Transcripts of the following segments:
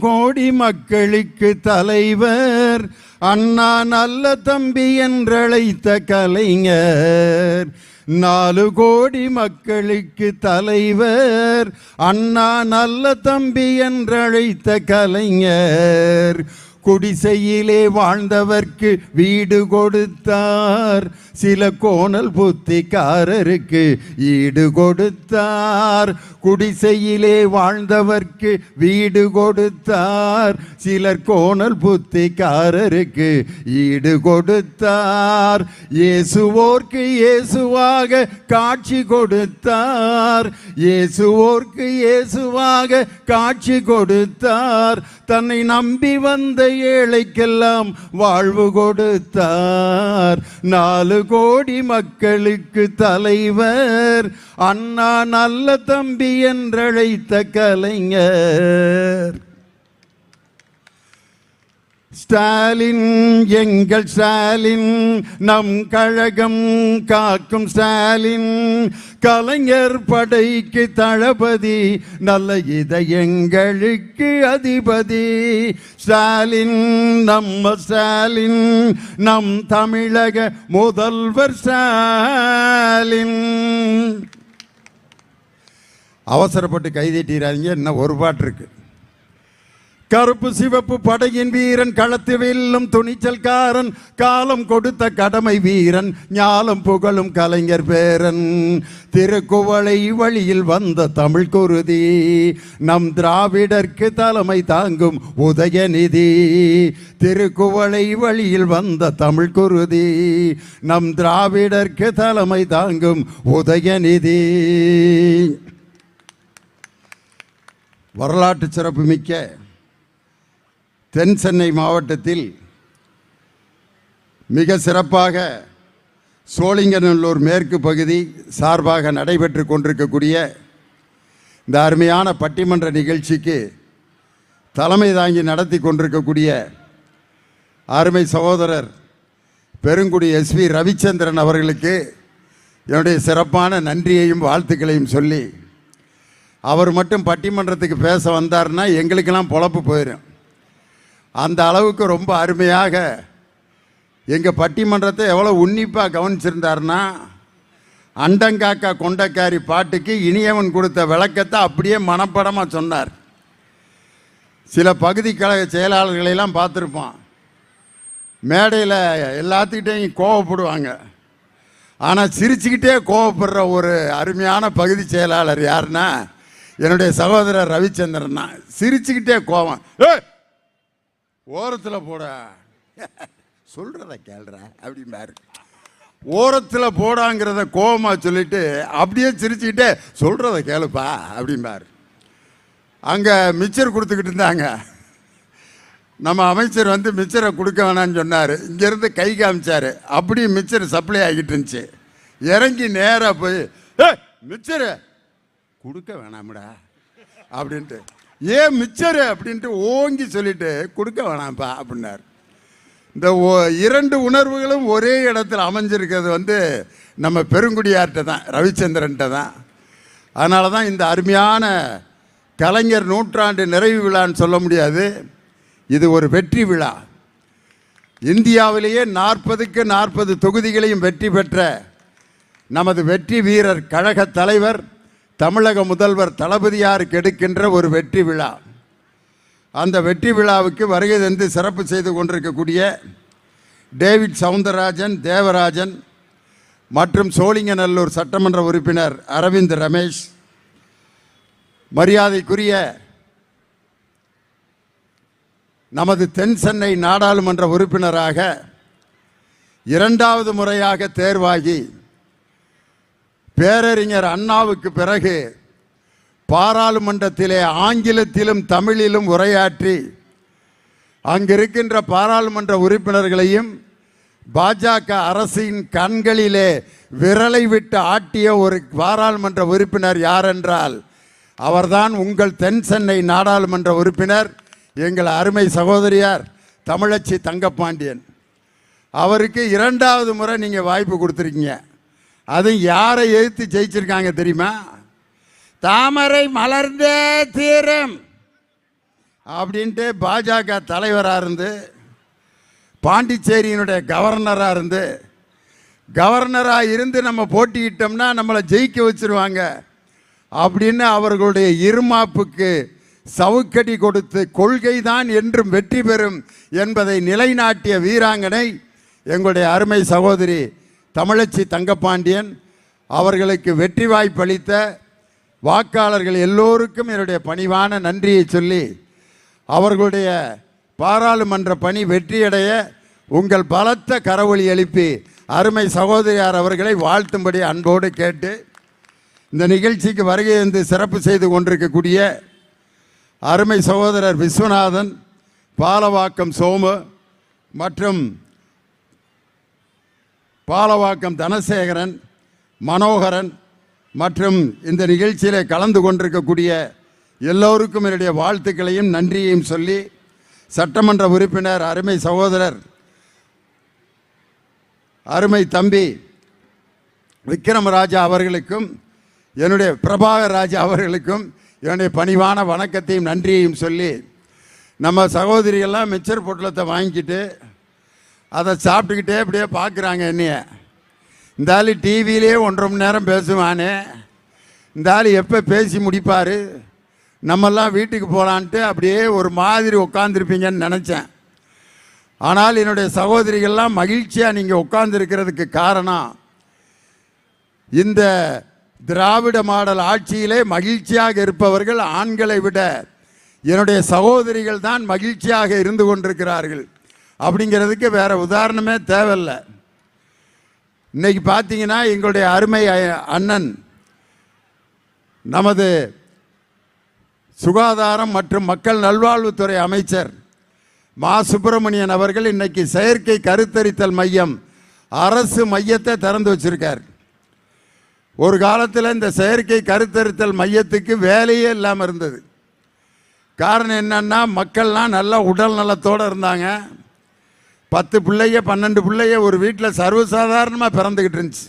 கோடி மக்களுக்கு தலைவர். அண்ணா நல்ல தம்பி என்றழைத்த கலைஞர். நாலு கோடி மக்களுக்கு தலைவர். அண்ணா நல்ல தம்பி என்றழைத்த கலைஞர். குடிசையிலே வாழ்ந்தவர்க்கு வீடு கொடுத்தார். சில கோணல் புத்திக்காரருக்கு ஈடு கொடுத்தார். குடிசையிலே வாழ்ந்தவர்க்கு வீடு கொடுத்தார். சிலர் கோணல் புத்திக்காரருக்கு ஈடு கொடுத்தார். இயேசுவோர்க்கு இயேசுவாக காட்சி கொடுத்தார். இயேசுவோர்க்கு இயேசுவாக காட்சி கொடுத்தார். தன்னை நம்பி வந்த ஏழைக்கெல்லாம் வாழ்வு கொடுத்தார். நாலு கோடி மக்களுக்கு தலைவர். அண்ணா நல்ல தம்பி என்றழைத்த கலைஞர். ஸ்டாலின் எங்கள் ஸ்டாலின் நம் கழகம் காக்கும் ஸ்டாலின். கலைஞர் படைக்கு தளபதி நல்ல இதயங்களுக்கு அதிபதி. ஸ்டாலின் நம்ம ஸ்டாலின் நம் தமிழக முதல்வர் ஸ்டாலின். அவசரப்பட்டு கைதீட்டிடாதீங்க என்ன ஒரு பாட்டு இருக்கு. கருப்பு சிவப்பு படையின் வீரன் களத்து வெல்லும் துணிச்சல்காரன் காலம் கொடுத்த கடமை வீரன் ஞாலம் புகழும் கலைஞர் பேரன். திருக்குவளை வழியில் வந்த தமிழ் குருதி நம் திராவிடர்க்கு தலைமை தாங்கும் உதயநிதி திருக்குவளை வழியில் வந்த தமிழ் குருதி நம் திராவிடர்க்கு தலைமை தாங்கும் உதயநிதி வரலாற்று சிறப்புமிக்க தென் சென்னை மாவட்டத்தில் மிக சிறப்பாக சோழிங்கநல்லூர் மேற்கு பகுதி சார்பாக நடைபெற்று கொண்டிருக்கக்கூடிய இந்த அருமையான பட்டிமன்ற நிகழ்ச்சிக்கு தலைமை தாங்கி நடத்தி கொண்டிருக்கக்கூடிய அருமை சகோதரர் பெருங்குடி எஸ்வி ரவிச்சந்திரன் அவர்களுக்கு என்னுடைய சிறப்பான நன்றியையும் வாழ்த்துக்களையும் சொல்லி அவர் மட்டும் பட்டிமன்றத்துக்கு பேச வந்தாருன்னா எங்களுக்கெல்லாம் பொழப்பு போயிடும் அந்த அளவுக்கு ரொம்ப அருமையாக எங்கள் பட்டிமன்றத்தை எவ்வளோ உன்னிப்பாக கவனிச்சிருந்தாருன்னா அண்டங்காக்கா கொண்டக்காரி பாட்டுக்கு இனியவன் கொடுத்த விளக்கத்தை அப்படியே மனப்படமாக சொன்னார். சில பகுதி கழக செயலாளர்களையெல்லாம் பார்த்துருப்போம். மேடையில் எல்லாத்துக்கிட்டையும் கோவப்படுவாங்க. ஆனால் சிரிச்சுக்கிட்டே கோவப்படுற ஒரு அருமையான பகுதி செயலாளர் யாருன்னா என்னுடைய சகோதரர் ரவிச்சந்திரன் தான். சிரிச்சுக்கிட்டே கோவம். ஏ ஓரத்தில் போட. சொல்கிறத கேள்ற அப்படிம்பாரு. ஓரத்தில் போடாங்கிறத கோவமாக சொல்லிட்டு அப்படியே சிரிச்சுக்கிட்டே சொல்கிறத கேளுப்பா அப்படிம்பாரு. அங்கே மிச்சர் கொடுத்துக்கிட்டு இருந்தாங்க. நம்ம அமைச்சர் வந்து மிச்சரை கொடுக்க வேணாம்னு சொன்னார். இங்கேருந்து கை காமிச்சார். அப்படியே மிச்சர் சப்ளை ஆகிட்டு இருந்துச்சு. இறங்கி நேராக போய் ஏ மிச்சரு கொடுக்க வேணாம்டா அப்படின்ட்டு. ஏன் மிச்சரு அப்படின்ட்டு ஓங்கி சொல்லிட்டு கொடுக்க வேணாம்ப்பா அப்படின்னார். இந்த ஒ- இரண்டு உணர்வுகளும் ஒரே இடத்துல அமைஞ்சிருக்கிறது வந்து நம்ம பெருங்குடியார்கிட்ட தான் ரவிச்சந்திரன்கிட்ட தான். அதனால தான் இந்த அருமையான கலைஞர் நூற்றாண்டு நிறைவு விழான்னு சொல்ல முடியாது. இது ஒரு வெற்றி விழா. இந்தியாவிலேயே நாற்பதுக்கு நாற்பது தொகுதிகளையும் வெற்றி பெற்ற நமது வெற்றி வீரர் கழக தலைவர் தமிழக முதல்வர் தளபதியாருக்கு எடுக்கின்ற ஒரு வெற்றி விழா. அந்த வெற்றி விழாவுக்கு வருகை தந்து சிறப்பு செய்து கொண்டிருக்கக்கூடிய டேவிட் சவுந்தரராஜன் தேவராஜன் மற்றும் சோழிங்கநல்லூர் சட்டமன்ற உறுப்பினர் அரவிந்த் ரமேஷ். மரியாதைக்குரிய நமது தென் சென்னை நாடாளுமன்ற உறுப்பினராக இரண்டாவது முறையாக தேர்வாகி பேரறிஞர் அண்ணாவுக்கு பிறகு பாராளுமன்றத்திலே ஆங்கிலத்திலும் தமிழிலும் உரையாற்றி அங்கிருக்கின்ற பாராளுமன்ற உறுப்பினர்களையும் பாஜக அரசின் கண்களிலே விரலை விட்டு ஆட்டிய ஒரு பாராளுமன்ற உறுப்பினர் யார் என்றால் அவர்தான் உங்கள் தென் சென்னை நாடாளுமன்ற உறுப்பினர் எங்கள் அருமை சகோதரியார் தமிழச்சி தங்கப்பாண்டியன். அவருக்கு இரண்டாவது முறை நீங்கள் வாய்ப்பு கொடுத்துருக்கீங்க. அது யாரை எதிர்த்து ஜெயிச்சிருக்காங்க தெரியுமா? தாமரை மலர்ந்தே தீரம். அப்படின்ட்டு பாஜக தலைவராக இருந்து பாண்டிச்சேரியினுடைய கவர்னராக இருந்து கவர்னராக இருந்து நம்ம போட்டியிட்டோம்னா நம்மளை ஜெயிக்க வச்சுருவாங்க. அப்படின்னு அவர்களுடைய இருமாப்புக்கு சவுக்கடி கொடுத்து கொள்கை தான் என்றும் வெற்றி பெறும் என்பதை நிலைநாட்டிய வீராங்கனை எங்களுடைய அருமை சகோதரி தமிழச்சி தங்கப்பாண்டியன் அவர்களுக்கு வெற்றி வாய்ப்பளித்த வாக்காளர்கள் எல்லோருக்கும் என்னுடைய பணிவான நன்றியை சொல்லி அவர்களுடைய பாராளுமன்ற பணி வெற்றியடைய உங்கள் பலத்த கரவொலி எழுப்பி அருமை சகோதரியார் அவர்களை வாழ்த்தும்படி அன்போடு கேட்டு இந்த நிகழ்ச்சிக்கு வருகை வந்து சிறப்பு செய்து கொண்டிருக்கக்கூடிய அருமை சகோதரர் விஸ்வநாதன் பாலவாக்கம் சோமு மற்றும் பாலவாக்கம் தனசேகரன் மனோகரன் மற்றும் இந்த நிகழ்ச்சியிலே கலந்து கொண்டிருக்கக்கூடிய எல்லோருக்கும் என்னுடைய வாழ்த்துக்களையும் நன்றியையும் சொல்லி சட்டமன்ற உறுப்பினர் அருமை சகோதரர் அருமை தம்பி விக்ரமராஜா அவர்களுக்கும் என்னுடைய பிரபாகர் ராஜா அவர்களுக்கும் என்னுடைய பணிவான வணக்கத்தையும் நன்றியையும் சொல்லி நம்ம சகோதரியெல்லாம் மிச்சர் பொட்டலத்தை வாங்கிக்கிட்டு அதை சாப்பிட்டுக்கிட்டே அப்படியே பார்க்குறாங்க என்னைய. இந்த ஆள் டிவியிலே ஒன்றரை மணி நேரம் பேசுவானே. இந்த ஆள் எப்போ பேசி முடிப்பார்? நம்மெல்லாம் வீட்டுக்கு போகலான்ட்டு அப்படியே ஒரு மாதிரி உட்காந்துருப்பீங்கன்னு நினச்சேன். ஆனால் என்னுடைய சகோதரிகள்லாம் மகிழ்ச்சியாக நீங்கள் உட்கார்ந்துருக்கிறதுக்கு காரணம் இந்த திராவிட மாடல் ஆட்சியிலே மகிழ்ச்சியாக இருப்பவர்கள் ஆண்களை விட என்னுடைய சகோதரிகள் தான் மகிழ்ச்சியாக இருந்து கொண்டிருக்கிறார்கள். அப்படிங்கிறதுக்கு வேற உதாரணமே தேவையில்லை. இன்னைக்கு பார்த்தீங்கன்னா எங்களுடைய அருமை அண்ணன் நமது சுகாதாரம் மற்றும் மக்கள் நல்வாழ்வுத்துறை அமைச்சர் மா. சுப்பிரமணியன் அவர்கள் இன்னைக்கு செயற்கை கருத்தரித்தல் மையம் அரசு மையத்தை திறந்து வச்சிருக்கார். ஒரு காலத்தில் இந்த செயற்கை கருத்தரித்தல் மையத்துக்கு வேலையே இல்லாமல் இருந்தது. காரணம் என்னன்னா மக்கள்லாம் நல்லா உடல் நலத்தோடு இருந்தாங்க. பத்து பிள்ளைய பன்னெண்டு பிள்ளைய ஒரு வீட்டில் சர்வசாதாரணமாக பிறந்துக்கிட்டு இருந்துச்சு.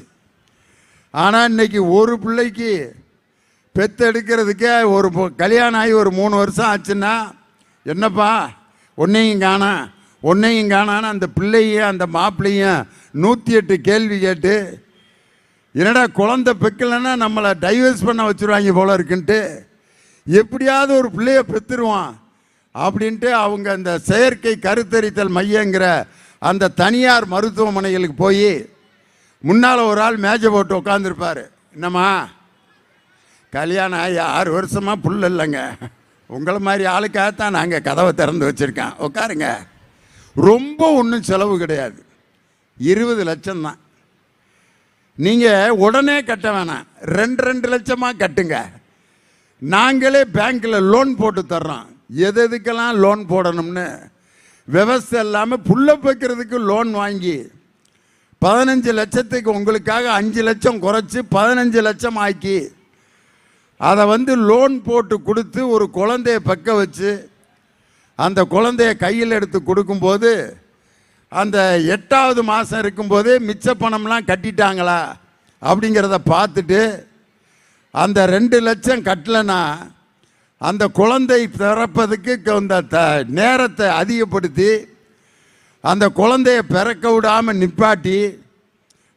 ஆனால் இன்னைக்கு ஒரு பிள்ளைக்கு பெத்தெடுக்கிறதுக்கே ஒரு கல்யாணம் ஆகி ஒரு மூணு வருஷம் ஆச்சுன்னா என்னப்பா ஒன்றையும் காணா ஒன்றையும் காணான்னு அந்த பிள்ளையும் அந்த மாப்பிள்ளையும் நூற்றி எட்டு கேள்வி கேட்டு என்னடா குழந்தை பெக்கலைன்னா நம்மளை டைவர்ஸ் பண்ண வச்சுருவாங்க போல இருக்குன்ட்டு எப்படியாவது ஒரு பிள்ளைய பெற்றுருவான் அப்படின்ட்டு அவங்க அந்த செயற்கை கருத்தரித்தல் மையங்கிற அந்த தனியார் மருத்துவமனைகளுக்கு போய் முன்னால் ஒரு ஆள் மேஜை போட்டு உட்காந்துருப்பார் என்னம்மா? கல்யாணம் ஆகி ஆறு வருஷமாக புல் இல்லைங்க. உங்களை மாதிரி ஆளுக்காகத்தான் நாங்கள் கதவை திறந்து வச்சுருக்கேன் உட்காருங்க. ரொம்ப ஒன்றும் செலவு கிடையாது. இருபது லட்சம் தான். நீங்கள் உடனே கட்ட வேணாம். ரெண்டு ரெண்டு லட்சமாக கட்டுங்க. நாங்களே பேங்க்கில் லோன் போட்டு தர்றோம். எது எதுக்கெல்லாம் லோன் போடணும்னு விவசாயம் இல்லாமல் புல்ல வைக்கிறதுக்கு லோன் வாங்கி பதினஞ்சு லட்சத்துக்கு உங்களுக்காக அஞ்சு லட்சம் குறைச்சி பதினஞ்சு லட்சம் ஆக்கி அதை வந்து லோன் போட்டு கொடுத்து ஒரு குழந்தைய பக்க வச்சு அந்த குழந்தைய கையில் எடுத்து கொடுக்கும்போது அந்த எட்டாவது மாதம் இருக்கும்போதே மிச்ச பணம்லாம் கட்டிட்டாங்களா? அப்படிங்கிறத பார்த்துட்டு அந்த ரெண்டு லட்சம் கட்டலைன்னா அந்த குழந்தை பிறப்பதுக்கு அந்த த நேரத்தை அதிகப்படுத்தி அந்த குழந்தைய பிறக்க விடாமல் நிப்பாட்டி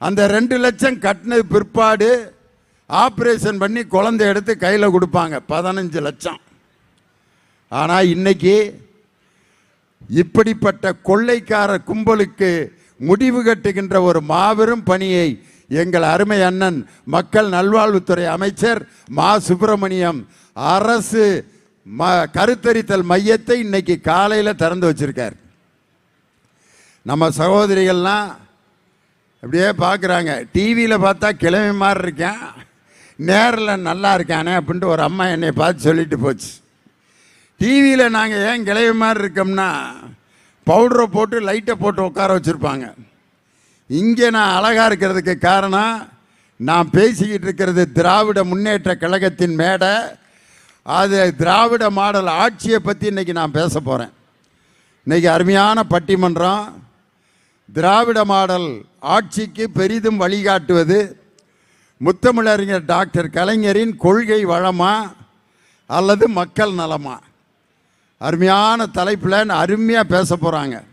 அந்த ரெண்டு லட்சம் கட்டினது பிற்பாடு ஆப்ரேஷன் பண்ணி குழந்தை எடுத்து கையில் கொடுப்பாங்க பதினஞ்சு லட்சம். ஆனால் இன்னைக்கு இப்படிப்பட்ட கொள்ளைக்கார கும்பலுக்கு முடிவு கட்டுகின்ற ஒரு மாபெரும் பணியை எங்கள் அருமை அண்ணன் மக்கள் நல்வாழ்வுத்துறை அமைச்சர் மா. சுப்பிரமணியம் அரசு ம கருத்தரித்தல் மையத்தை இன்னைக்கு காலையில் திறந்து வச்சிருக்கார். நம்ம சகோதரிகள்லாம் அப்படியே பார்க்குறாங்க டிவியில் பார்த்தா கிளம்பி மாதிரி இருக்கேன். நேரில் நல்லா இருக்கானே அப்படின்ட்டு ஒரு அம்மா என்னை பார்த்து சொல்லிட்டு போச்சு. டிவியில் நாங்கள் ஏன் கிளவி மாதிரி இருக்கோம்னா பவுடரை போட்டு லைட்டை போட்டு உட்கார வச்சுருப்பாங்க. இங்கே நான் அழகாக இருக்கிறதுக்கு காரணம் நான் பேசிக்கிட்டு இருக்கிறது திராவிட முன்னேற்ற கழகத்தின் மேடை அது திராவிட மாடல் ஆட்சியை பற்றி இன்றைக்கி நான் பேச போகிறேன் இன்றைக்கி அருமையான பட்டிமன்றம் திராவிட மாடல் ஆட்சிக்கு பெரிதும் வழிகாட்டுவது முத்தமிழறிஞர் டாக்டர் கலைஞரின் கொள்கை வளமா அல்லது மக்கள் நலமா? அருமையான தலைப்பில் அருமையாக பேச போகிறாங்க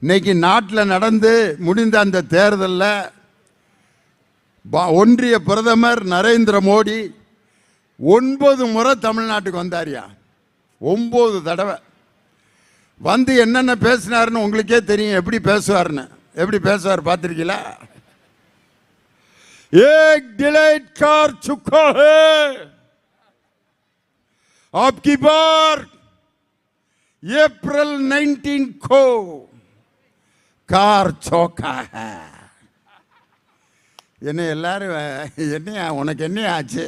இன்னைக்கு நாட்டில் நடந்து முடிந்த அந்த தேர்தலில் ஒன்றிய பிரதமர் நரேந்திர மோடி ஒன்பது முறை தமிழ்நாட்டுக்கு வந்தாரியா ஒம்பது தடவை வந்து என்னென்ன பேசினாருன்னு உங்களுக்கே தெரியும் எப்படி பேசுவார்னு எப்படி பேசுவார் பார்த்துருக்கீங்களா एक डिलाइट कार चुका है आपकी बार अप्रैल 19 को कार चौका है என்ன எல்லாரும் என்னையா உனக்கு என்ன ஆச்சு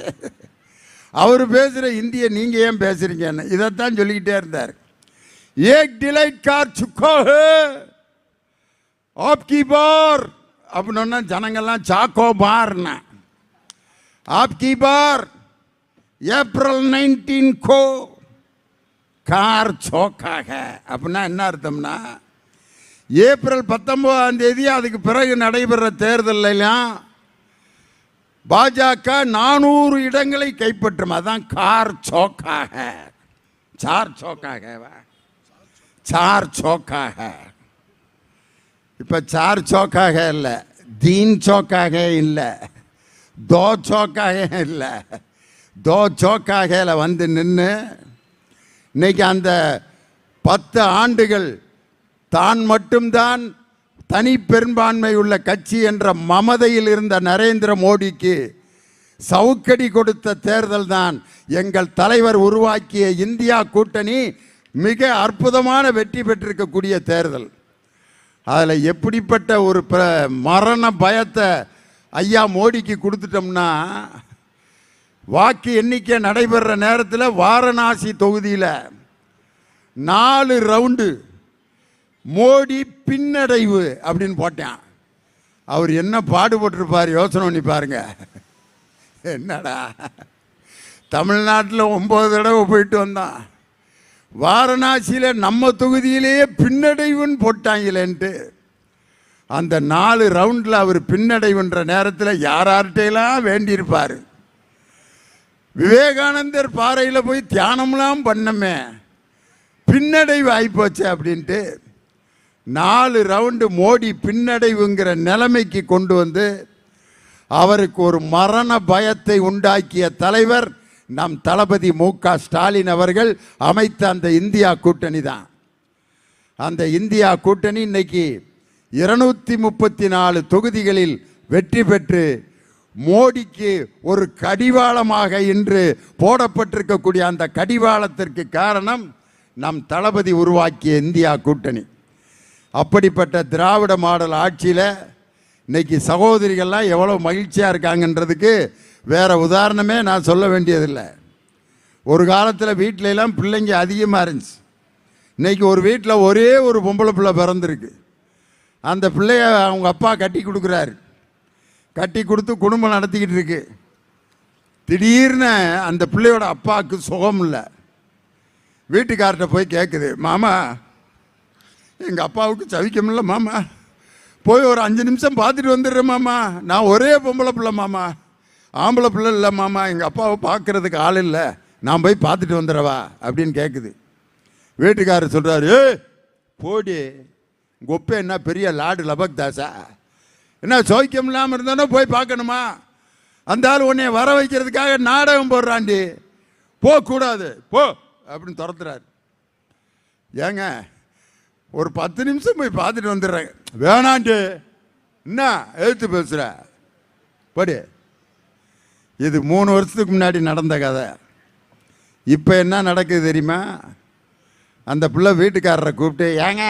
அவர் பேசுகிற இந்திய நீங்கள் ஏன் பேசுகிறீங்கன்னு இதைத்தான் சொல்லிக்கிட்டே இருந்தார். ஏக் டிலைட் கார் சுக்கோ ஆப் கீபார் பார் அப்படின்னா ஜனங்கள்லாம் சாக்கோ பார்னா. ஆப் பார் ஏப்ரல் நைன்டீன் கோ கார் சோக்காக. அப்படின்னா என்ன அர்த்தம்னா ஏப்ரல் பத்தொம்போதாம் தேதி அதுக்கு பிறகு நடைபெற தேர்தலெல்லாம் பாஜக நானூறு இடங்களை கைப்பற்றும். அதான் கார் சோக்காக. சார் சோக்காகவா? சார் சோக்காக. இப்போ சார் சோக்காக இல்லை தீன் சோக்காக இல்லை தோ சோக்காக இல்லை. தோ சோக்காக வந்து நின்று இன்னைக்கு அந்த பத்து ஆண்டுகள் தான் மட்டும்தான் தனி பெரும்பான்மை உள்ள கட்சி என்ற மமதையில் இருந்த நரேந்திர மோடிக்கு சவுக்கடி கொடுத்த தேர்தல் தான் எங்கள் தலைவர் உருவாக்கிய இந்தியா கூட்டணி மிக அற்புதமான வெற்றி பெற்றிருக்கக்கூடிய தேர்தல். அதில் எப்படிப்பட்ட ஒரு பிர மரண பயத்தை ஐயா மோடிக்கு கொடுத்துட்டோம்னா வாக்கு எண்ணிக்கை நடைபெற நேரத்தில் வாரணாசி தொகுதியில் நாலு ரவுண்டு மோடி பின்னடைவு அப்படின்னு போட்டேன். அவர் என்ன பாடுபட்டிருப்பார் யோசனை பண்ணி பாருங்க. என்னடா? தமிழ்நாட்டில் ஒம்பது தடவை போயிட்டு வந்தான். வாரணாசியில் நம்ம தொகுதியிலேயே பின்னடைவுன்னு போட்டாங்களேன்ட்டு. அந்த நாலு ரவுண்டில் அவர் பின்னடைவுன்ற நேரத்தில் யார்கிட்டையெல்லாம் வேண்டியிருப்பார்? விவேகானந்தர் பாறையில் போய் தியானம்லாம் பண்ணமே. பின்னடைவு ஆகிப்போச்சு அப்படின்ட்டு நாலு ரவுண்டு மோடி பின்னடைவுங்கிற நிலைமைக்கு கொண்டு வந்து அவருக்கு ஒரு மரண பயத்தை உண்டாக்கிய தலைவர் நம் தளபதி மு க ஸ்டாலின் அவர்கள் அமைத்த அந்த இந்தியா கூட்டணி தான். அந்த இந்தியா கூட்டணி இன்னைக்கு இருநூத்தி முப்பத்தி நாலு தொகுதிகளில் வெற்றி பெற்று மோடிக்கு ஒரு கடிவாளமாக இன்று போடப்பட்டிருக்கக்கூடிய அந்த கடிவாளத்திற்கு காரணம் நம் தளபதி உருவாக்கிய இந்தியா கூட்டணி. அப்படிப்பட்ட திராவிட மாடல் ஆட்சியில் இன்னைக்கு சகோதரிகள்லாம் எவ்வளோ மகிழ்ச்சியாக இருக்காங்கன்றதுக்கு வேறு உதாரணமே நான் சொல்ல வேண்டியதில்லை. ஒரு காலத்தில் வீட்டிலலாம் பிள்ளைங்க அதிகமாக இருந்துச்சு. இன்றைக்கி ஒரு வீட்டில் ஒரே ஒரு பொம்பளை பிள்ளை பிறந்திருக்கு. அந்த பிள்ளைய அவங்க அப்பா கட்டி கொடுக்குறாரு. கட்டி கொடுத்து குடும்பம் நடத்திக்கிட்டு இருக்கு. திடீர்னு அந்த பிள்ளையோட அப்பாவுக்கு சுகம் இல்லை வீட்டுக்கார்ட்ட போய் கேட்குது மாமா எங்கள் அப்பாவுக்கு சவிக்கமில்ல மாமா. போய் ஒரு அஞ்சு நிமிஷம் பார்த்துட்டு வந்துடுறேன் மாமா. நான் ஒரே பொம்பளை பிள்ளை மாமா. ஆம்பளை பிள்ளை இல்லை மாமா. எங்கள் அப்பாவை பார்க்குறதுக்கு ஆள் இல்லை. நான் போய் பார்த்துட்டு வந்துடுறவா அப்படின்னு கேட்குது வீட்டுக்காரர் சொல்கிறாரு போடி. கொப்பை என்ன பெரிய லாடு லபக் தாசா என்ன சௌக்கியம் இல்லாமல் இருந்தானோ போய் பார்க்கணுமா? அந்த ஆள் உன்னை வர வைக்கிறதுக்காக நாடகம் போடுறாண்டி போகக்கூடாது போ. அப்படின்னு துரத்துறாரு. ஏங்க ஒரு பத்து நிமிஷம் போய் பார்த்துட்டு வந்துடுறேன். வேணான்ட்டு என்ன எழுத்து பேசுகிற படி. இது மூணு வருஷத்துக்கு முன்னாடி நடந்த கதை. இப்போ என்ன நடக்குது தெரியுமா? அந்த பிள்ளை வீட்டுக்காரரை கூப்பிட்டு ஏங்க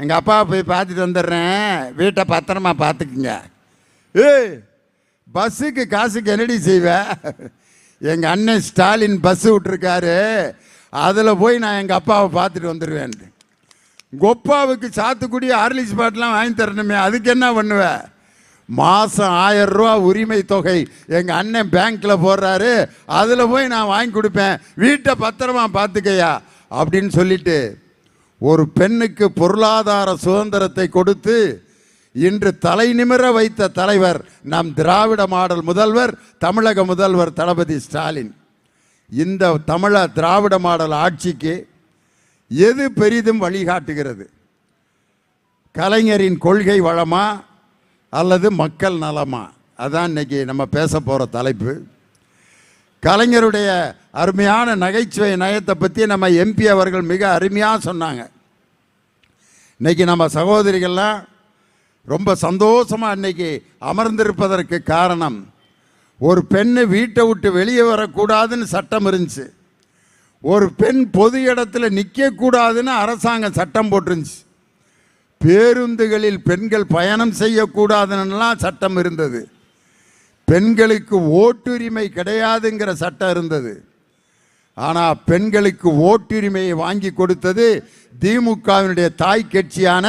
எங்கள் அப்பாவை போய் பார்த்துட்டு வந்துடுறேன். வீட்டை பத்திரமா பார்த்துக்குங்க. ஏய் பஸ்ஸுக்கு காசுக்கு என்னடி செய்வ? எங்கள் அண்ணன் ஸ்டாலின் பஸ்ஸு விட்டுருக்காரு. அதில் போய் நான் எங்கள் அப்பாவை பார்த்துட்டு வந்துடுவேன்ட்டு கொப்பாவுக்கு சாத்துக்குடி ஆர்லிஸ் பாட்டெலாம் வாங்கி தரணுமே அதுக்கு என்ன பண்ணுவேன் மாதம் ஆயிரம் ரூபா உரிமை தொகை எங்கள் அண்ணன் பேங்க்கில் போடுறாரு அதில் போய் நான் வாங்கி கொடுப்பேன். வீட்டை பத்திரமா பார்த்துக்கையா அப்படின்னு சொல்லிட்டு ஒரு பெண்ணுக்கு பொருளாதார சுதந்திரத்தை கொடுத்து இன்று தலை நிமிர வைத்த தலைவர் நம் திராவிட மாடல் முதல்வர் தமிழக முதல்வர் தளபதி ஸ்டாலின். இந்த தமிழ திராவிட மாடல் ஆட்சிக்கு எது பெரிதும் வழிகாட்டுகிறது? கலைஞரின் கொள்கை வளமா அல்லது மக்கள் நலமா? அதான் இன்னைக்கு நம்ம பேச போகிற தலைப்பு. கலைஞருடைய அருமையான நகைச்சுவை நயத்தை பற்றி நம்ம எம்பி அவர்கள் மிக அருமையாக சொன்னாங்க. இன்னைக்கு நம்ம சகோதரிகள்லாம் ரொம்ப சந்தோஷமாக இன்றைக்கி அமர்ந்திருப்பதற்கு காரணம் ஒரு பெண்ணு வீட்டை விட்டு வெளியே வரக்கூடாதுன்னு சட்டம் இருந்துச்சு. ஒரு பெண் பொது இடத்துல நிற்கக்கூடாதுன்னு அரசாங்கம் சட்டம் போட்டிருந்துச்சு. பேருந்துகளில் பெண்கள் பயணம் செய்யக்கூடாதுன்னெலாம் சட்டம் இருந்தது. பெண்களுக்கு ஓட்டுரிமை கிடையாதுங்கிற சட்டம் இருந்தது. ஆனால் பெண்களுக்கு ஓட்டுரிமையை வாங்கி கொடுத்தது திமுகவினுடைய தாய் கட்சியான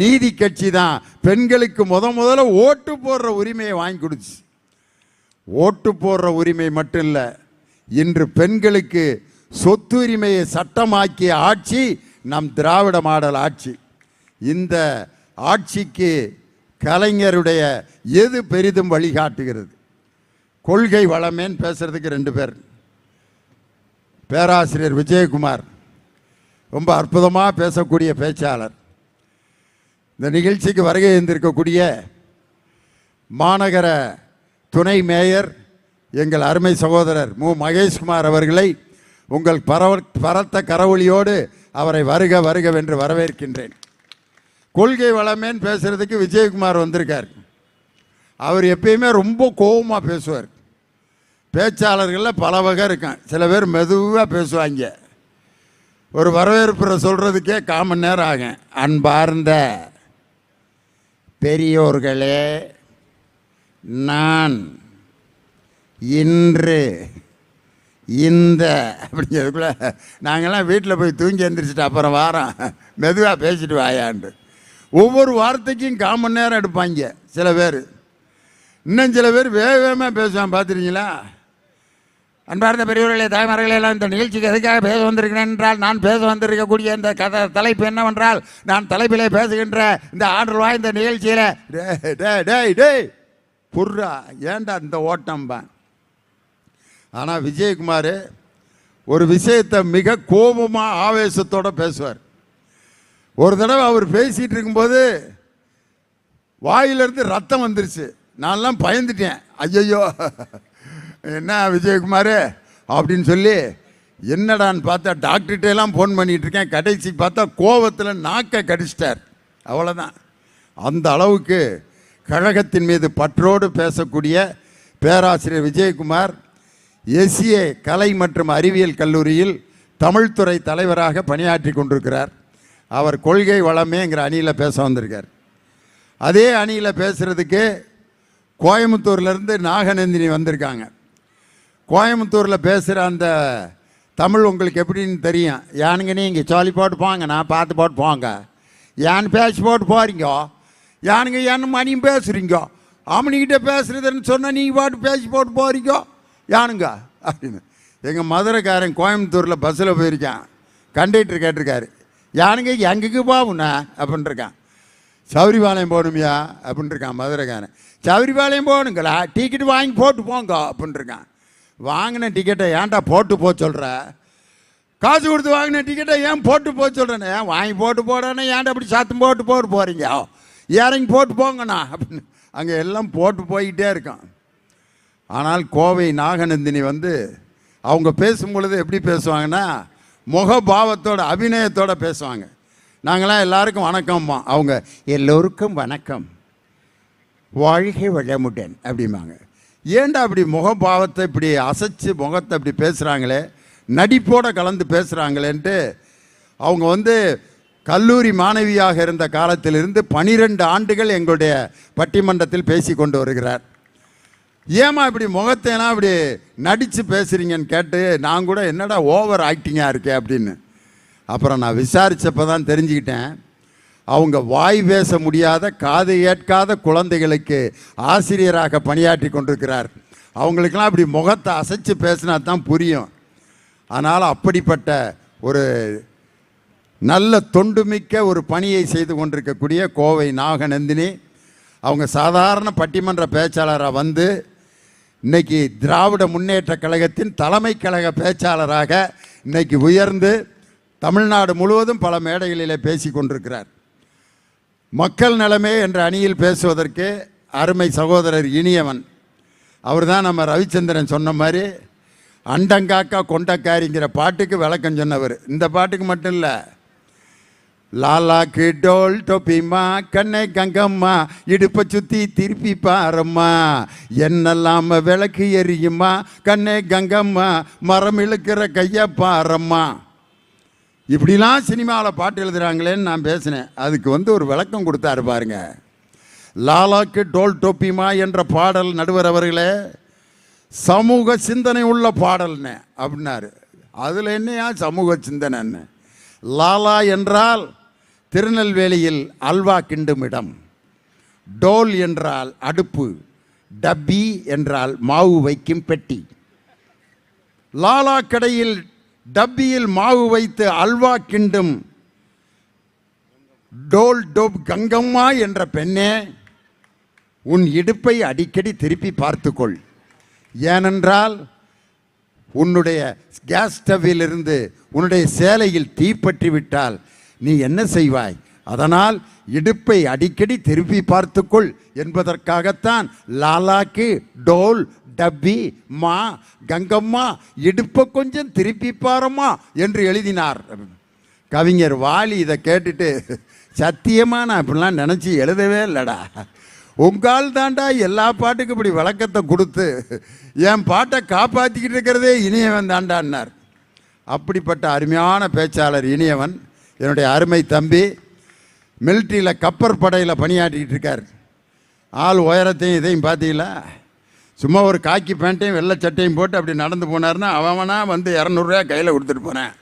நீதி கட்சி தான். பெண்களுக்கு முத முதல்ல ஓட்டு போடுற உரிமையை வாங்கி கொடுத்துச்சு ஓட்டு போடுற உரிமை மட்டும் இல்லை இன்று பெண்களுக்கு சொத்துரிமையை சட்டமாக்கிய ஆட்சி நம் திராவிட மாடல் ஆட்சி. இந்த ஆட்சிக்கு கலைஞருடைய எது பெரிதும் வழிகாட்டுகிறது? கொள்கை வளமேன்னு பேசுறதுக்கு ரெண்டு பேர். பேராசிரியர் விஜயகுமார். ரொம்ப அற்புதமாக பேசக்கூடிய பேச்சாளர். இந்த நிகழ்ச்சிக்கு வருகை இருந்திருக்கக்கூடிய மாநகர துணை மேயர் எங்கள் அருமை சகோதரர் மு. மகேஷ்குமார் அவர்களை உங்கள் பரவ பரத்த கரவொலியோடு அவரை வருக வருக வென்று வரவேற்கின்றேன். கொள்கை வளமேன்னு பேசுகிறதுக்கு விஜயகுமார் வந்திருக்கார். அவர் எப்பயுமே ரொம்ப கோபமாக பேசுவார். பேச்சாளர்களில் பல வகை இருக்கான். சில பேர் மெதுவாக பேசுவாங்க. ஒரு வரவேற்புரை சொல்கிறதுக்கே காமன் நேரம் ஆகும். அன்பார்ந்த பெரியோர்களே நான் இன்று இந்த அப்படிங்கிறதுக்குள்ள நாங்கள்லாம் வீட்டில் போய் தூங்கி எந்திரிச்சிட்டு அப்புறம் வாரம் மெதுவாக பேசிட்டு வாயாண்டு. ஒவ்வொரு வார்த்தைக்கும் காமன் நேரம் எடுப்பாங்க சில பேர். இன்னும் சில பேர் வேக வேகமாக பேசுவான் பார்த்துருக்கீங்களா அன்பார்ந்த பெரியவர்களே தாய்மார்களே எல்லாம் இந்த நிகழ்ச்சிக்கு எதுக்காக பேச வந்திருக்கிறேன் என்றால் நான் பேச வந்திருக்கக்கூடிய இந்த கதை தலைப்பு என்னவென்றால் நான் தலைப்பிலே பேசுகின்ற இந்த ஆண்டு வாய்ந்த நிகழ்ச்சியில் டே டே டேய் டேய் புர்ரா ஏன்டா இந்த ஓட்டம்பேன் ஆனால் விஜயகுமார் ஒரு விஷயத்தை மிக கோபமாக ஆவேசத்தோடு பேசுவார். ஒரு தடவை அவர் பேசிகிட்டு இருக்கும்போது வாயிலிருந்து ரத்தம் வந்துருச்சு. நான்லாம் பயந்துட்டேன். ஐயையோ என்ன விஜயகுமார் அப்படின்னு சொல்லி என்னடான்னு பார்த்தா டாக்டர்கிட்டலாம் ஃபோன் பண்ணிகிட்டு இருக்கேன். கடைசி பார்த்தா கோவத்தில் நாக்கை கடிச்சிட்டார். அவ்வளோதான் அந்த அளவுக்கு கழகத்தின் மீது பற்றோடு பேசக்கூடிய பேராசிரியர் விஜயகுமார் எஸ்ஏ கலை மற்றும் அறிவியல் கல்லூரியில் தமிழ்துறை தலைவராக பணியாற்றி கொண்டிருக்கிறார். அவர் கொள்கை வளமேங்கிற அணியில் பேச வந்திருக்கார். அதே அணியில் பேசுகிறதுக்கு கோயம்புத்தூர்லேருந்து நாகநந்தினி வந்திருக்காங்க. கோயம்புத்தூரில் பேசுகிற அந்த தமிழ் உங்களுக்கு எப்படின்னு தெரியும்? யானுங்க நீங்கள் சொல்லி போட்டு போங்க நான் பார்த்து போட்டு போங்க. ஏன் பேசி போட்டு போகிறீங்க யானுங்க என்ன மணியும் பேசுகிறீங்க அவனுக்கிட்ட பேசுகிறதுன்னு சொன்னால் நீங்கள் பாட்டு பேசி போட்டு போகிறீங்க யானுங்க? அப்படின்னு. எங்கள் மதுரைக்காரன் கோயம்புத்தூரில் பஸ்ஸில் போயிருக்கான். கண்டக்டர் கேட்டிருக்காரு. யானுங்க எங்கேக்கு போகுண்ணா அப்படின்ட்டுருக்கான் சௌரிபாளையம் போகணுமியா? அப்படின்ட்டுருக்கான் மதுரைக்காரன். சௌரிபாளையம் போகணுங்களா? டிக்கெட் வாங்கி போட்டு போங்க அப்படின்ட்டுருக்கான் வாங்கின டிக்கெட்டை ஏன்டா போட்டு போக சொல்கிற காசு கொடுத்து வாங்கின டிக்கெட்டை ஏன் போட்டு போக சொல்கிறேண்ணே ஏன் வாங்கி போட்டு போடானே ஏன்டா அப்படி சத்தம் போட்டு போட்டு போகிறீங்க இறங்கி போட்டு போங்கண்ணா அப்படின்னு. அங்கே எல்லாம் போட்டு போய்கிட்டே இருக்கான். ஆனால் கோவை நாகநந்தினி வந்து அவங்க பேசும்பொழுது எப்படி பேசுவாங்கன்னா முகபாவத்தோட அபிநயத்தோட பேசுவாங்க. நாங்களாம் எல்லாருக்கும் வணக்கம்மா. அவங்க எல்லோருக்கும் வணக்கம். வாழ்கை வளமுடன் அப்படிம்பாங்க. ஏன்டா அப்படி முகபாவத்தை இப்படி அசைச்சு முகத்தை இப்படி பேசுகிறாங்களே நடிப்போடு கலந்து பேசுகிறாங்களேன்ட்டு அவங்க வந்து கல்லூரி மாணவியாக இருந்த காலத்திலிருந்து பனிரெண்டு ஆண்டுகள் எங்களுடைய பட்டிமன்றத்தில் பேசி கொண்டு வருகிறார். ஏமா இப்படி முகத்தையெல்லாம் இப்படி நடித்து பேசுகிறீங்கன்னு கேட்டு நான் கூட என்னடா ஓவர் ஆக்டிங்காக இருக்கே அப்படின்னு. அப்புறம் நான் விசாரித்தப்போ தான் தெரிஞ்சுக்கிட்டேன். அவங்க வாய் பேச முடியாத காது ஏற்காத குழந்தைகளுக்கு ஆசிரியராக பணியாற்றி கொண்டிருக்கிறார். அவங்களுக்கெல்லாம் அப்படி முகத்தை அசைச்சு பேசினா தான் புரியும். ஆனால் அப்படிப்பட்ட ஒரு நல்ல தொண்டுமிக்க ஒரு பணியை செய்து கொண்டிருக்கக்கூடிய கோவை நாகநந்தினி. அவங்க சாதாரண பட்டிமன்ற பேச்சாளராக வந்து இன்னைக்கு திராவிட முன்னேற்ற கழகத்தின் தலைமை கழக பேச்சாளராக இன்னைக்கு உயர்ந்து தமிழ்நாடு முழுவதும் பல மேடைகளிலே பேசி கொண்டிருக்கிறார். மக்கள் நலமே என்ற அணியில் பேசுவதற்கு அருமை சகோதரர் இனியவன். அவர் தான் நம்ம ரவிச்சந்திரன் சொன்ன மாதிரி அண்டங்காக்கா கொண்டக்காரிங்கிற பாட்டுக்கு விளக்கம் சொன்னவர். இந்த பாட்டுக்கு மட்டும் இல்லை லாலாக்கு டோல் டொப்பிமா கண்ணை கங்கம்மா இடுப்பை சுத்தி திருப்பி பாரம்மா. என்னெல்லாம விளக்கு எரியுமா கண்ணே கங்கம்மா மரம் இழுக்கிற கைய பாரம்மா. இப்படிலாம் சினிமாவில் பாட்டு எழுதுறாங்களேன்னு நான் பேசினேன். அதுக்கு வந்து ஒரு விளக்கம் கொடுத்தாரு பாருங்க. லாலாக்கு டோல் டோப்பிமா என்ற பாடல் நடுவர் அவர்களே சமூக சிந்தனை உள்ள பாடல்னு அப்படின்னாரு. அதில் என்னையா சமூக சிந்தனைன்னு? லாலா என்றால் திருநெல்வேலியில் அல்வா கிண்டும் இடம் டோல் என்றால் அடுப்பு டப்பி என்றால் மாவு வைக்கும் பெட்டி. லாலா கடையில் டப்பியில் மாவு வைத்து அல்வா கிண்டும். டோல் டோப் கங்கம்மா என்ற பெண்ணே உன் இடுப்பை அடிக்கடி திருப்பி பார்த்துக்கொள். ஏனென்றால் உன்னுடைய கேஸ் ஸ்டவ்விலிருந்து உன்னுடைய சேலையில் தீப்பற்றி விட்டால் நீ என்ன செய்வாய்? அதனால் இடுப்பை அடிக்கடி திருப்பி பார்த்துக்கொள் என்பதற்காகத்தான் லாலாக்கு டோல் டப்பி மா கங்கம்மா இடுப்பை கொஞ்சம் திருப்பி பாரம்மா என்று எழுதினார். கவிஞர் வாலி இதை கேட்டுட்டு சத்தியமாக நான் இப்படிலாம் நினச்சி எழுதவே இல்லைடா. உங்கால் தாண்டா எல்லா பாட்டுக்கும் இப்படி விளக்கத்தை கொடுத்து என் பாட்டை காப்பாற்றிக்கிட்டு இருக்கிறதே இனியவன் தாண்டான்னார். அப்படிப்பட்ட அருமையான பேச்சாளர் இனியவன் என்னுடைய அருமை தம்பி மிலிட்ரியில் கப்பர் படையில் பணியாற்றிக்கிட்டு இருக்கார். ஆள் உயரத்தையும் இதையும் பார்த்தீங்களா? சும்மா ஒரு காக்கி பேண்ட்டையும் வெள்ளை சட்டையும் போட்டு அப்படி நடந்து போனார்னா அவனா வந்து இரநூறுவா கையில் கொடுத்துட்டு போனேன்.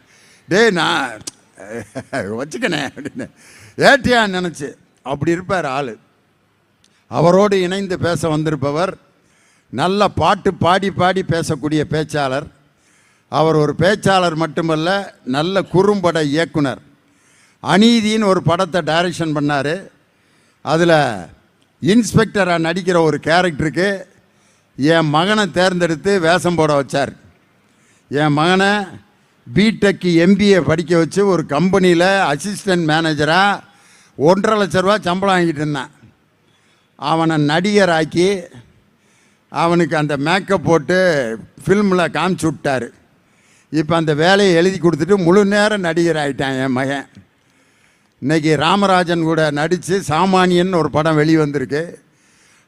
டேய் நான் வச்சுக்கணே அப்படின்னு. ஏட்டியா நினச்சி அப்படி இருப்பார் ஆள். அவரோடு இணைந்து பேச வந்திருப்பவர் நல்ல பாட்டு பாடி பாடி பேசக்கூடிய பேச்சாளர். அவர் ஒரு பேச்சாளர் மட்டுமல்ல நல்ல குறும்பட இயக்குனர். அநீதின்னு ஒரு படத்தை டைரக்ஷன் பண்ணார். அதில் இன்ஸ்பெக்டராக நடிக்கிற ஒரு கேரக்டருக்கு என் மகனை தேர்ந்தெடுத்து வேஷம் போட வச்சார். என் மகனை பிடெக் எம்பிஏ படிக்க வச்சு ஒரு கம்பெனியில் அசிஸ்டன்ட் மேனேஜராக ஒன்றரை லட்ச ரூபா சம்பளம் வாங்கிட்டு இருந்தான். அவனை நடிகராக்கி அவனுக்கு அந்த மேக்கப் போட்டு ஃபில்மில் காமிச்சு விட்டார். இப்போ அந்த வேலையை எழுதி கொடுத்துட்டு முழு நேரம் நடிகர் ஆகிட்டான் என் மகன். இன்றைக்கி ராமராஜன் கூட நடித்து சாமானியன் ஒரு படம் வெளிவந்திருக்கு.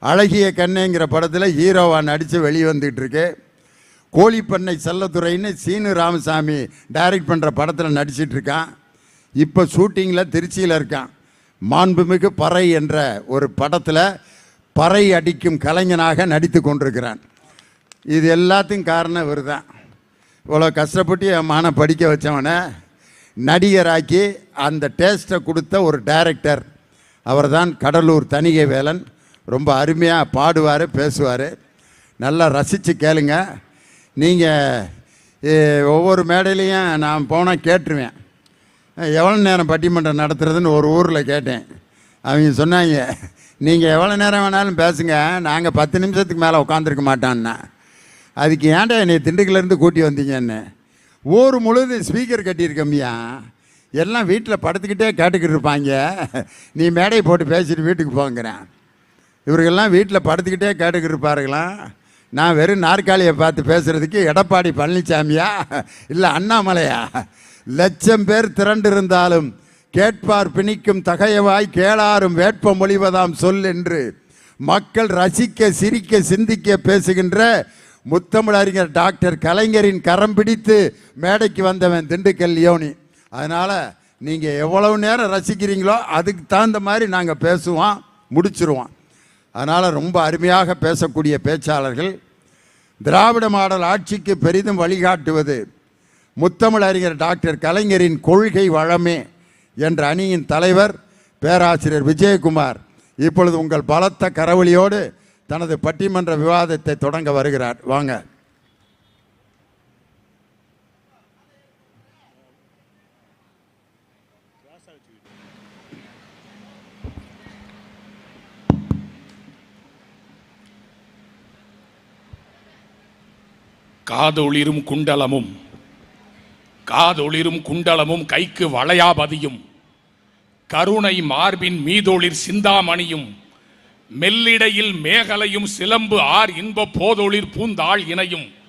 அழகிய கண்ணேங்கிற படத்தில் ஹீரோவாக நடித்து வெளிவந்துகிட்ருக்கு கோழிப்பண்ணை செல்லத்துறைன்னு சீனு ராமசாமி டைரக்ட் பண்ணுற படத்தில் நடிச்சிட்ருக்கான். இப்போ ஷூட்டிங்கில் திருச்சியில் இருக்கான். மாண்புமிகு பறை என்ற ஒரு படத்தில் பறை அடிக்கும் கலைஞனாக நடித்து கொண்டிருக்கிறான். இது எல்லாத்துக்கும் காரணம் இவர் தான் இவ்வளோ கஷ்டப்பட்டு என் மானை படிக்க வச்சவனை நடிகராக்கி அந்த டேஸ்ட்டை கொடுத்த ஒரு டைரக்டர் அவர்தான் கடலூர் தணிகை வேலன் ரொம்ப அருமையாக பாடுவார் பேசுவார். நல்லா ரசித்து கேளுங்க. நீங்கள் ஒவ்வொரு மேடையிலையும் நான் போனால் கேட்டுருவேன். எவ்வளோ நேரம் பட்டிமன்றம் நடத்துகிறதுன்னு ஒரு ஊரில் கேட்டேன். அவங்க சொன்னாங்க நீங்கள் எவ்வளோ நேரம் வேணாலும் பேசுங்க. நாங்கள் பத்து நிமிஷத்துக்கு மேலே உட்காந்துருக்க மாட்டான்னா அதுக்கு ஏன்டா என்னை திண்டுக்கல்லேருந்து கூட்டி வந்தீங்கன்னு. ஊர் முழுவதும் ஸ்பீக்கர் கட்டியிருக்கம்யா. எல்லாம் வீட்டில் படுத்துக்கிட்டே கேட்டுக்கிட்டு இருப்பாங்க. நீ மேடையை போட்டு பேசிட்டு வீட்டுக்கு போங்கிறேன். இவர்கள்லாம் வீட்டில் படுத்துக்கிட்டே கேட்டுக்கிட்டு இருப்பார்களாம் நான் வெறும் நாற்காலியை பார்த்து பேசுகிறதுக்கு எடப்பாடி பழனிசாமியா இல்லை அண்ணாமலையா? லட்சம் பேர் திரண்டு இருந்தாலும் கேட்பார் பிணிக்கும் தகையவாய் கேளாரும் வேட்ப மொழிவதாம் சொல் என்று மக்கள் ரசிக்க சிரிக்க சிந்திக்க பேசுகின்ற முத்தமிழறிஞர் டாக்டர் கலைஞரின் கரம் பிடித்து மேடைக்கு வந்தவன் திண்டுக்கல் யோனி. அதனால் நீங்கள் எவ்வளவு நேரம் ரசிக்கிறீங்களோ அதுக்கு தகுந்த மாதிரி நாங்கள் பேசுவோம் முடிச்சிருவோம். அதனால் ரொம்ப அருமையாக பேசக்கூடிய பேச்சாளர்கள் திராவிட மாடல் ஆட்சிக்கு பெரிதும் வழிகாட்டுவது முத்தமிழறிஞர் டாக்டர் கலைஞரின் கொள்கை வளமே என்ற அணியின் தலைவர் பேராசிரியர் விஜயகுமார். இப்பொழுது உங்கள் பலத்த கரவழியோடு தனது பட்டிமன்ற விவாதத்தை தொடங்க வருகிறார். வாங்க. காதொளிரும் குண்டலமும் காதொளிரும் குண்டலமும் கைக்கு வளையாபதியும் கருணை மார்பின் மீதொளிர் சிந்தாமணியும் மெல்லிடையில் மேகலையும் சிலம்பு ஆர் இன்ப போதொளிர் பூந்தாள் இணையும்.